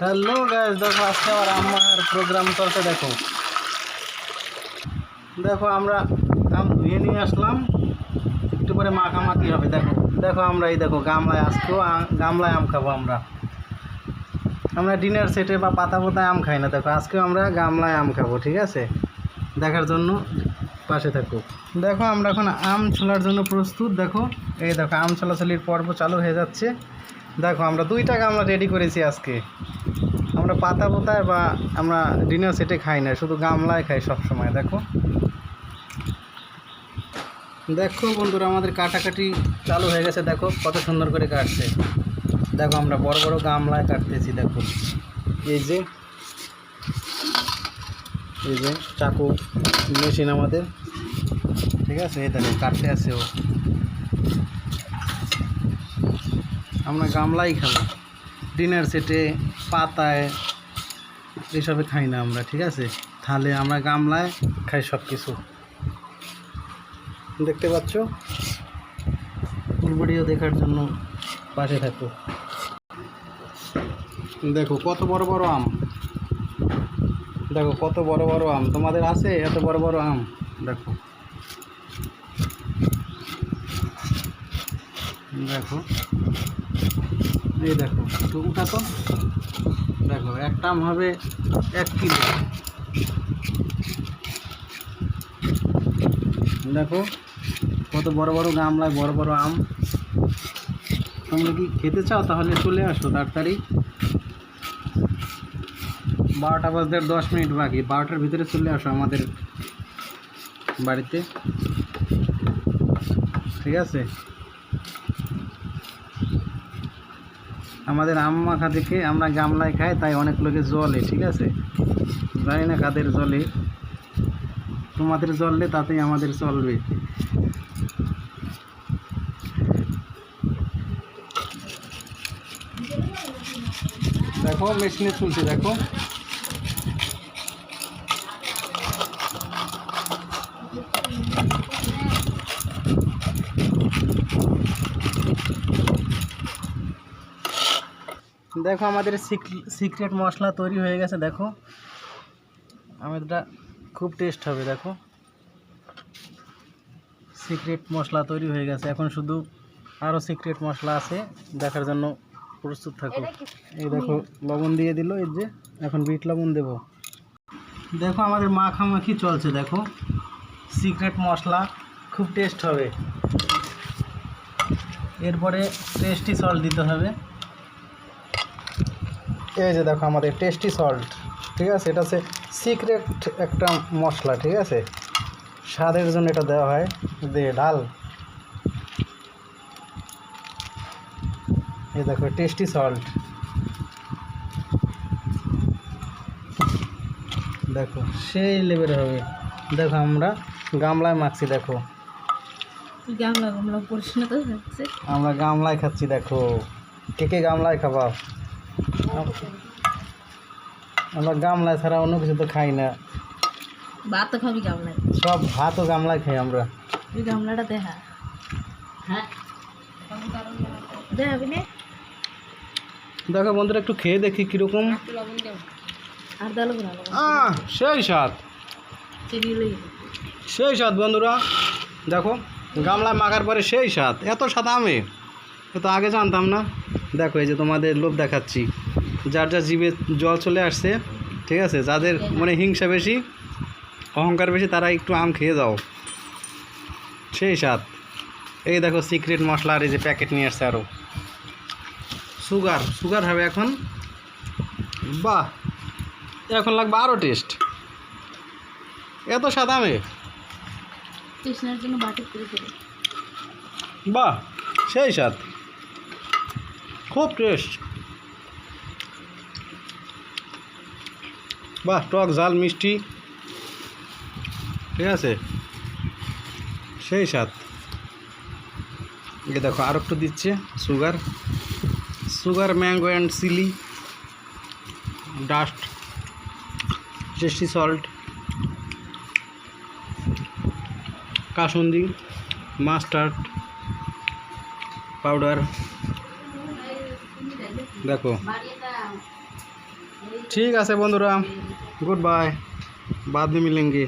Hello guys দেখো আজকে আমার প্রোগ্রাম চলছে, দেখো। দেখো আমরা আম ধুয়ে নিয়ে আসলাম। একটু পরে মাখামাখি হবে, দেখো। দেখো আমরা এই দেখো গামলায় আজকেও গামলায় আম খাব আমরা। আমরা ডিনার সেটে বা পাতা পাতায় আম খাই না, দেখো। আজকেও আমরা গামলায় আম খাব, ঠিক আছে? দেখার জন্য পাশে থাকো। দেখো আমরা এখন আম ছোলার জন্য প্রস্তুত, দেখো। এই দেখো, আম ছোলাছলির পর্ব চালু হয়ে যাচ্ছে। দেখো, আমরা দুইটা গামলা রেডি করেছি আজকে। আমরা পাতা পোতায় বা আমরা ডিনার সেটে খাই না, শুধু গামলায় খাই সব সময় দেখো। দেখো বন্ধুরা, আমাদের কাটাকাটি চালু হয়ে গেছে, দেখো কত সুন্দর করে কাটছে। দেখো, আমরা বড় বড় গামলায় কাটতেছি, দেখো। এই যে এই যে চাকু মেশিন আমাদের। ঠিক আছে, এই দেখো, কাটতে আছে ও। আমরা গামলাই খাব। ডিনার সেটে পাতায়, এসবে খাই না আমরা, ঠিক আছে? তাহলে আমরা গামলায় খাই সব কিছু দেখতে পাচ্ছ? ফুল দেখার জন্য পাশে থাকো। দেখো, কত বড় বড় আম। দেখো, কত বড় বড় আম। তোমাদের আছে এত বড় বড় আম? দেখো। দেখো। এই দেখো, তো উঠা তো দেখো একটা আম হবে এক কিলো। দেখো, কত বড় বড় গামলায় বড় বড় আম। তোমরা কি খেতে চাও? তাহলে চলে আসো তাড়াতাড়ি। বারোটা বাজতে দশ মিনিট বাকি। বারোটার ভিতরে চলে আসো আমাদের বাড়িতে। ঠিক আছে? আমাদের আম মাখা থেকে আমরা গামলায় খাই, তাই অনেক লোকে জলে, ঠিক আছে? জানি না কাদের জলে। তোমাদের জ্বললে তাতেই আমাদের চলবে। দেখো, মেশিনে চলছে, দেখো। দেখো আমাদের সিক্রেট মশলা তৈরি হয়ে গেছে দেখো। আমাদেরটা খুব টেস্ট হবে দেখো। সিক্রেট মশলা তৈরি হয়ে গেছে। এখন শুধু আরও সিক্রেট মশলা আছে দেখার জন্য প্রস্তুত থাকো। এই দেখো লবণ দিয়ে দিল এই যে এখন বিট লবণ দেব। দেখো আমাদের মাখামাখি চলছে দেখো। সিক্রেট মশলা খুব টেস্ট হবে। এরপরে টেস্টি সল্ট দিতে হবে। এই যে দেখো আমাদের টেস্টি সল্ট ঠিক আছে? এটা হচ্ছে সিক্রেট একটা মশলা ঠিক আছে? স্বাদের জন্য এটা দেওয়া হয়। দিয়ে ডাল। এই দেখো টেস্টি সল্ট দেখো সেই লেভেল হবে। দেখো আমরা গামলায় মাখছি দেখো। গামলা গামলা আমরা গামলায় খাচ্ছি দেখো। কে কে গামলায় খাবা? আমরা গামলায় ছাড়া অন্য কিছু তো খাই না। ভাত তো খাবি গামলায়। সব ভাতও গামলায় খাই আমরা। তুই গামলাটা দেখা হ্যাঁ। দেখাবি না দেখো বন্ধুরা একটু খেয়ে দেখি কীরকম। সেই স্বাদ। সেই স্বাদ বন্ধুরা। দেখো গামলায় মাখার পরে সেই স্বাদ। এত স্বাদ আমি। এ তো আগে জানতাম না। দেখো এই যে তোমাদের লোভ দেখাচ্ছি। যার যার জীবে জল চলে আসছে ঠিক আছে? যাদের মনে হিংসা বেশি অহংকার বেশি তারা একটু আম খেয়ে যাও। সেই স্বাদ। এই দেখো সিক্রেট মশলা আর এই যে প্যাকেট নিয়ে আসছে আরও সুগার সুগার হবে এখন। বাহ! এখন লাগবে আরও টেস্ট এত স্বাদ আমে? বাহ! সেই স্বাদ। খুব টেস্ট। বাহ, টক ঝাল, মিষ্টি। ঠিক আছে? সেই স্বাদ। এই দেখো আর একটু দিচ্ছে sugar. Sugar, mango and chilli. Dust. Tasty salt. Kasundi, mustard powder. देखो ठीक है बंधुरा गुड बाय बाद में मिलेंगे